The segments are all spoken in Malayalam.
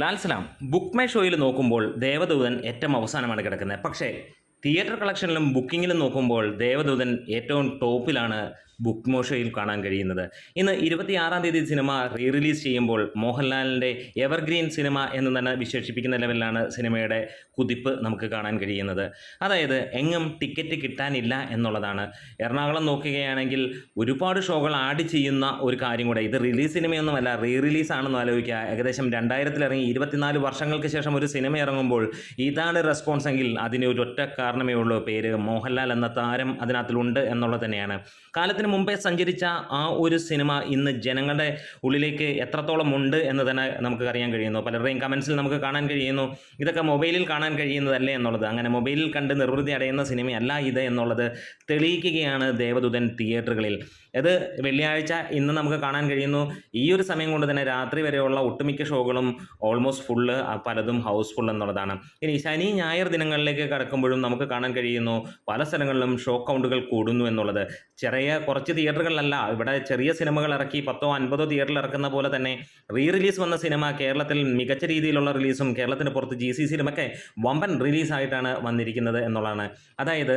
ലാൽ സലാം ബുക്ക് മൈ ഷോയിൽ നോക്കുമ്പോൾ ദേവദൂതൻ ഏറ്റവും അവസാനമാണ് കിടക്കുന്നത്. പക്ഷേ തിയേറ്റർ കളക്ഷനിലും ബുക്കിങ്ങിലും നോക്കുമ്പോൾ ദേവദൂതൻ ഏറ്റവും ടോപ്പിലാണ് ബുക്ക് മോഷയിൽ കാണാൻ കഴിയുന്നത്. ഇന്ന് ഇരുപത്തിയാറാം തീയതി സിനിമ റീ റിലീസ് ചെയ്യുമ്പോൾ മോഹൻലാലിന്റെ എവർഗ്രീൻ സിനിമ എന്ന് തന്നെ വിശേഷിപ്പിക്കുന്ന ലെവലിലാണ് സിനിമയുടെ കുതിപ്പ് നമുക്ക് കാണാൻ കഴിയുന്നത്. അതായത് എങ്ങും ടിക്കറ്റ് കിട്ടാനില്ല എന്നുള്ളതാണ്. എറണാകുളം നോക്കുകയാണെങ്കിൽ ഒരുപാട് ഷോകൾ ആഡ് ചെയ്യുന്ന ഒരു കാര്യം കൂടെ. ഇത് റിലീസ് സിനിമയൊന്നുമല്ല റീ റിലീസ് ആണെന്ന് ആലോചിക്കുക. ഏകദേശം രണ്ടായിരത്തിൽ ഇറങ്ങി ഇരുപത്തിനാല് വർഷങ്ങൾക്ക് ശേഷം ഒരു സിനിമ ഇറങ്ങുമ്പോൾ ഇതാണ് റെസ്പോൺസ് എങ്കിൽ അതിന് ഒരു ഒറ്റ കാരണമേ ഉള്ളൂ. പേര് മോഹൻലാൽ എന്ന താരം അതിനകത്തിലുണ്ട് എന്നുള്ളത് തന്നെയാണ്. കാലത്തിന് മുമ്പേ സഞ്ചരിച്ച ആ ഒരു സിനിമ ഇന്ന് ജനങ്ങളുടെ ഉള്ളിലേക്ക് എത്രത്തോളം ഉണ്ട് എന്ന് തന്നെ നമുക്ക് അറിയാൻ കഴിയുന്നു. പലരുടെയും കമൻസിൽ നമുക്ക് കാണാൻ കഴിയുന്നു. ഇതൊക്കെ മൊബൈലിൽ കാണാൻ കഴിയുന്നതല്ലേ എന്നുള്ളത്. അങ്ങനെ മൊബൈലിൽ കണ്ട് നിർവൃതി അടയുന്ന സിനിമയല്ല ഇത് എന്നുള്ളത് തെളിയിക്കുകയാണ് ദേവദൂതൻ തിയേറ്ററുകളിൽ ഇത് വെള്ളിയാഴ്ച ഇന്ന് നമുക്ക് കാണാൻ കഴിയുന്നു. ഈ ഒരു സമയം കൊണ്ട് തന്നെ രാത്രി വരെയുള്ള ഒട്ടുമിക്ക ഷോകളും ഓൾമോസ്റ്റ് ഫുള്ള് പലതും ഹൗസ്ഫുൾ എന്നുള്ളതാണ്. ഇനി ശനി ഞായർ ദിനങ്ങളിലേക്ക് കടക്കുമ്പോഴും നമുക്ക് കാണാൻ കഴിയുന്നു. പല സ്ഥലങ്ങളിലും ഷോ കൗണ്ടുകൾ കൂടുന്നു എന്നുള്ളത്. ചെറിയ കുറച്ച് തിയേറ്ററുകളിലല്ല. ഇവിടെ ചെറിയ സിനിമകൾ ഇറക്കി പത്തോ അൻപതോ തിയേറ്ററിൽ ഇറക്കുന്ന പോലെ തന്നെ റീ റിലീസ് വന്ന സിനിമ കേരളത്തിൽ മികച്ച രീതിയിലുള്ള റിലീസും കേരളത്തിന് പുറത്ത് ജി സി സിയിലുമൊക്കെ വമ്പൻ റിലീസായിട്ടാണ് വന്നിരിക്കുന്നത് എന്നുള്ളതാണ്. അതായത്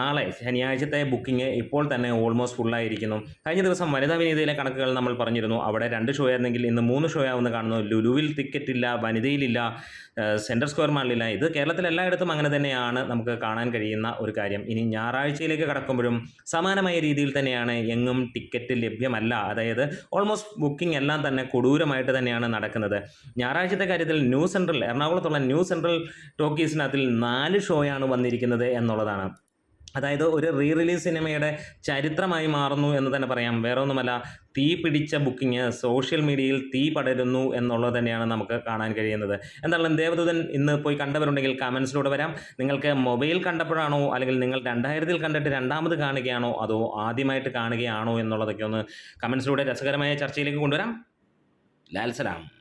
നാളെ ശനിയാഴ്ചത്തെ ബുക്കിംഗ് ഇപ്പോൾ തന്നെ ഓൾമോസ്റ്റ് ഫുള്ളായിരിക്കുന്നു കഴിഞ്ഞ ദിവസം വനിതാ വിനീതയിലെ കണക്കുകൾ നമ്മൾ പറഞ്ഞിരുന്നു. അവിടെ രണ്ട് ഷോ ആയിരുന്നെങ്കിൽ ഇന്ന് മൂന്ന് ഷോ ആവുന്ന കാണുന്നു. ലുലുവിൽ ടിക്കറ്റ് ഇല്ല വനിതയിലില്ല സെൻട്രൽ സ്ക്വയർ മാളിലില്ല ഇത് കേരളത്തിൽ എല്ലായിടത്തും അങ്ങനെ തന്നെയാണ് നമുക്ക് കാണാൻ കഴിയുന്ന ഒരു കാര്യം. ഇനി ഞായറാഴ്ചയിലേക്ക് കടക്കുമ്പോഴും സമാനമായ രീതിയിൽ തന്നെയാണ് എങ്ങും ടിക്കറ്റ് ലഭ്യമല്ല. അതായത് ഓൾമോസ്റ്റ് ബുക്കിംഗ് എല്ലാം തന്നെ കൊടൂരമായിട്ട് തന്നെയാണ് നടക്കുന്നത്. ഞായറാഴ്ചത്തെ കാര്യത്തിൽ ന്യൂ സെൻട്രൽ എറണാകുളത്തുള്ള ന്യൂ സെൻട്രൽ ടോക്കീസിനകത്തിൽ നാല് ഷോയാണ് വന്നിരിക്കുന്നത് എന്നുള്ളതാണ്. അതായത് ഒരു റീ റിലീസ് സിനിമയുടെ ചരിത്രമായി മാറുന്നു എന്ന് തന്നെ പറയാം. വേറെ ഒന്നുമല്ല തീ പിടിച്ച ബുക്കിംഗ് സോഷ്യൽ മീഡിയയിൽ തീ പടരുന്നു എന്നുള്ളത് തന്നെയാണ് നമുക്ക് കാണാൻ കഴിയുന്നത്. എന്തായാലും ദേവദൂതൻ ഇന്ന് പോയി കണ്ടവരുണ്ടെങ്കിൽ കമൻസിലൂടെ വരാം. നിങ്ങൾക്ക് മൊബൈൽ കണ്ടപ്പോഴാണോ അല്ലെങ്കിൽ നിങ്ങൾ രണ്ടായിരത്തിൽ കണ്ടിട്ട് രണ്ടാമത് കാണുകയാണോ അതോ ആദ്യമായിട്ട് കാണുകയാണോ എന്നുള്ളതൊക്കെ ഒന്ന് കമൻസിലൂടെ രസകരമായ ചർച്ചയിലേക്ക് കൊണ്ടുവരാം. ലാൽ സലാം.